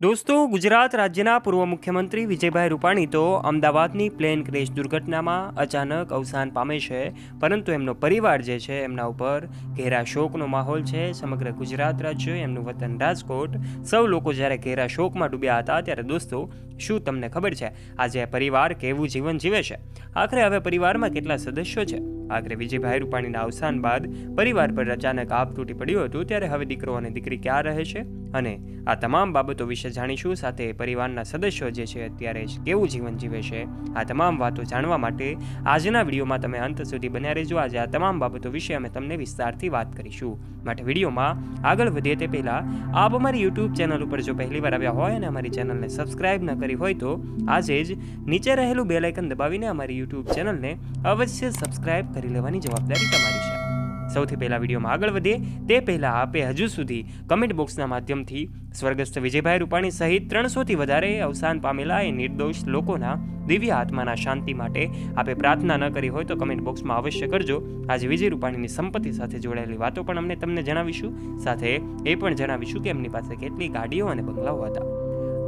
દોસ્તો, ગુજરાત રાજ્યના પૂર્વ મુખ્યમંત્રી વિજયભાઈ રૂપાણી તો અમદાવાદની પ્લેન ક્રેશ દુર્ઘટનામાં અચાનક અવસાન પામે છે, પરંતુ એમનો પરિવાર જે છે, એમના ઉપર ઘેરા શોકનો માહોલ છે. સમગ્ર ગુજરાત રાજ્ય, એમનું વતન રાજકોટ, સૌ લોકો જ્યારે ઘેરા શોકમાં ડૂબ્યા હતા ત્યારે, દોસ્તો, શું તમને ખબર છે? આજે પરિવાર કેવું જીવન જીવે છે? આખરે હવે પરિવારમાં કેટલા સદસ્યો છે? આખરે વિજયભાઈ રૂપાણીના અવસાન બાદ પરિવાર પર અચાનક આપ તૂટી પડ્યું હતું, ત્યારે હવે દીકરો અને દીકરી ક્યાં રહે છે? અને આ તમામ બાબતો વિશે જાણીશું. સાથે પરિવારના સદસ્યો જે છે, અત્યારે કેવું જીવન જીવે છે, આ તમામ વાતો જાણવા માટે આજના વિડીયોમાં તમે અંત સુધી બન્યા રહેજો. આજે આ તમામ બાબતો વિશે અમે તમને વિસ્તારથી વાત કરીશું. માટે વિડીયોમાં આગળ વધીએ તે પહેલાં આપ અમારી યુટ્યુબ ચેનલ ઉપર જો પહેલીવાર આવ્યા હોય અને અમારી ચેનલને સબસ્ક્રાઇબ ન કરી હોય તો આજે જ નીચે રહેલું બેલાઇકન દબાવીને અમારી યુટ્યુબ ચેનલને અવશ્ય સબસ્ક્રાઇબ કરી લેવાની જવાબદારી તમારી છે. સૌથી પહેલા વિડીયોમાં આગળ વધીએ. તે પહેલાં આપે હજુ સુધી કમેન્ટ બોક્સના માધ્યમથી સ્વર્ગસ્થ વિજયભાઈ રૂપાણી સહિત ત્રણસોથી વધારે અવસાન પામેલા એ નિર્દોષ લોકોના દિવ્ય આત્માના શાંતિ માટે આપે પ્રાર્થના ન કરી હોય તો કમેન્ટ બોક્સમાં અવશ્ય કરજો. આજે વિજય રૂપાણીની સંપત્તિ સાથે જોડાયેલી વાતો પણ અમને તમને જણાવીશું. સાથે એ પણ જણાવીશું કે એમની પાસે કેટલી ગાડીઓ અને બંગલાઓ હતા.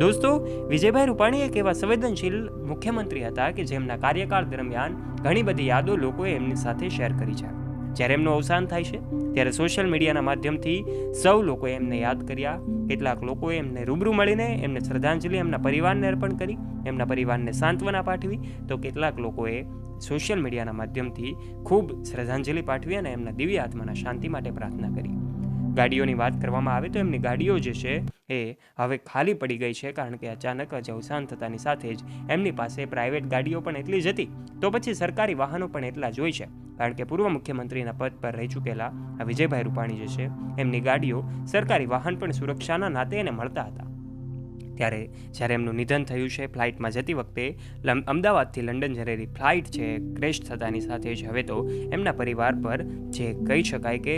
દોસ્તો, વિજયભાઈ રૂપાણી એક એવા સંવેદનશીલ મુખ્યમંત્રી હતા કે જેમના કાર્યકાળ દરમિયાન ઘણી બધી યાદો લોકોએ એમની સાથે શેર કરી છે. જ્યારે એમનું અવસાન થાય છે, ત્યારે સોશિયલ મીડિયાના માધ્યમથી સૌ લોકોએ એમને યાદ કર્યા, કેટલાક લોકોએ એમને રૂબરૂ મળીને એમને શ્રદ્ધાંજલિ એમના પરિવારને અર્પણ કરી, એમના પરિવારને સાંત્વના પાઠવી. તો કેટલાક લોકોએ સોશિયલ મીડિયાના માધ્યમથી ખૂબ શ્રદ્ધાંજલિ પાઠવી અને એમના દિવ્ય આત્માના શાંતિ માટે પ્રાર્થના કરી. ગાડીઓની વાત કરવામાં આવે તો એમની ગાડીઓ જે છે એ હવે ખાલી પડી ગઈ છે કારણ કે અચાનક જ અવસાન થતાની સાથે જ એમની પાસે પ્રાઇવેટ ગાડીઓ પણ એટલી જ હતી. તો પછી સરકારી વાહનો પણ એટલા જ હોય છે. કારણ કે પૂર્વ મુખ્યમંત્રીના પદ પર રહી ચૂકેલા આ વિજયભાઈ રૂપાણી જે છે, એમની ગાડીઓ સરકારી વાહન પણ સુરક્ષાના નાતે એને મળતા હતા. ત્યારે જ્યારે એમનું નિધન થયું છે ફ્લાઇટમાં જતી વખતે અમદાવાદથી લંડન જરેલી ફ્લાઇટ છે, ક્રેશ થતાની સાથે જ હવે તો એમના પરિવાર પર જે કહી શકાય કે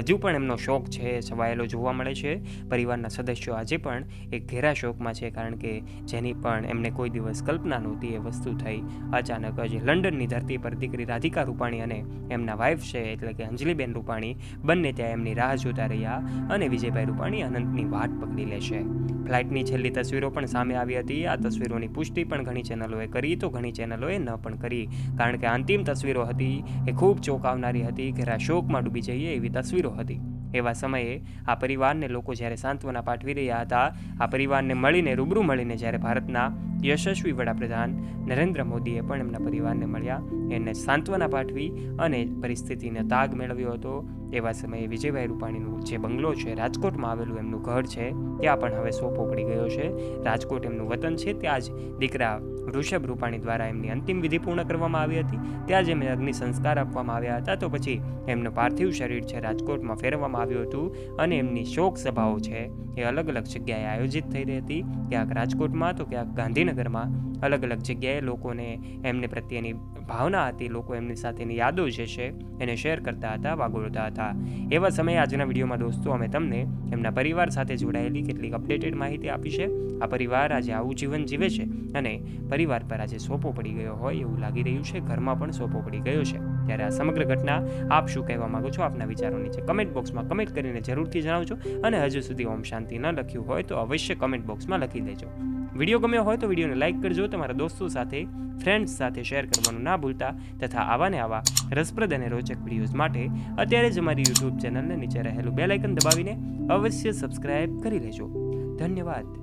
હજુ પણ એમનો શોક છે, છવાયેલો જોવા મળે છે. પરિવારના સદસ્યો આજે પણ એક ઘેરા શોકમાં છે કારણ કે જેની પણ એમને કોઈ દિવસ કલ્પના નહોતી એ વસ્તુ થઈ. અચાનક જ લંડનની ધરતી પર દીકરી રાધિકા રૂપાણી અને એમના વાઇફ છે, એટલે કે અંજલિબેન રૂપાણી, બંને ત્યાં એમની રાહ જોતા રહ્યા અને વિજયભાઈ રૂપાણી અનંતની વાટ પકડી લે છે. ફ્લાઇટની છેલ્લી તસવીરો પણ સામે આવી હતી. આ તસવીરોની પુષ્ટિ પણ ઘણી ચેનલોએ કરી, તો ઘણી ચેનલોએ ન પણ કરી. કારણ કે અંતિમ તસવીરો હતી એ ખૂબ ચોંકાવનારી હતી ઘેરા શોકમાં ડૂબી જઈએ એવી તસવીરો હતી. એવા સમયે આ પરિવારને લોકો જ્યારે સાંત્વના પાઠવી રહ્યા હતા, આ પરિવારને મળીને, રૂબરૂ મળીને જ્યારે ભારતના યશસ્વી વડાપ્રધાન નરેન્દ્ર મોદીએ પણ એમના પરિવારને મળ્યા એને સાંત્વના પાઠવી અને પરિસ્થિતિને તાગ મેળવ્યો હતો. એવા સમયે વિજયભાઈ રૂપાણીનું જે બંગલો છે, રાજકોટમાં આવેલું એમનું ઘર છે, ત્યાં પણ હવે સોપો પડી ગયો છે. રાજકોટ એમનું વતન છે, ત્યાં જ દીકરા વૃષભ રૂપાણી દ્વારા એમની અંતિમ વિધિ પૂર્ણ કરવામાં આવી હતી. ત્યાં જ એમને અગ્નિ સંસ્કાર આપવામાં આવ્યા હતા. તો પછી એમનું પાર્થિવ શરીર છે, રાજકોટમાં ફેરવવામાં આવ્યું હતું અને એમની શોક સભાઓ છે એ અલગ અલગ જગ્યાએ આયોજિત થઈ રહી હતી. ક્યાંક રાજકોટમાં તો ક્યાંક ગાંધીનગરમાં અલગ અલગ જગ્યાએ લોકોને એમને પ્રત્યેની ભાવના હતી, લોકો એમની સાથેની યાદો જે છે એને શેર કરતા હતા, વાગોળતા હતા. એવા સમયે આજના વિડીયોમાં દોસ્તો અમે તમને એમના પરિવાર સાથે જોડાયેલી કેટલીક અપડેટેડ માહિતી આપી છે. આ પરિવાર આજે આવું જીવન જીવે છે અને પરિવાર પર આજે સોપો પડી ગયો હોય એવું લાગી રહ્યું છે. ઘરમાં પણ સોપો પડી ગયો છે. ત્યારે આ સમગ્ર ઘટના આપ શું કહેવા માંગો છો? આપના વિચારો નીચે કમેન્ટ બોક્સમાં કમેન્ટ કરીને જરૂરથી જણાવજો અને હજુ સુધી ઓમ શાંતિ ન લખ્યું હોય તો અવશ્ય કમેન્ટ બોક્સમાં લખી દેજો. વીડિયો ગમ્યો હોય તો વિડીયોને લાઇક કરજો, તમારા દોસ્તો સાથે ફ્રેન્ડ્સ સાથે શેર કરવાનું ના ભૂલતા તથા આવા ને આવા રસપ્રદ અને રોચક વિડીયોઝ માટે અત્યારે જ અમારી યુટ્યુબ ચેનલને નીચે રહેલું બેલ આઇકન દબાવીને અવશ્ય સબસ્ક્રાઇબ કરી લેજો. ધન્યવાદ.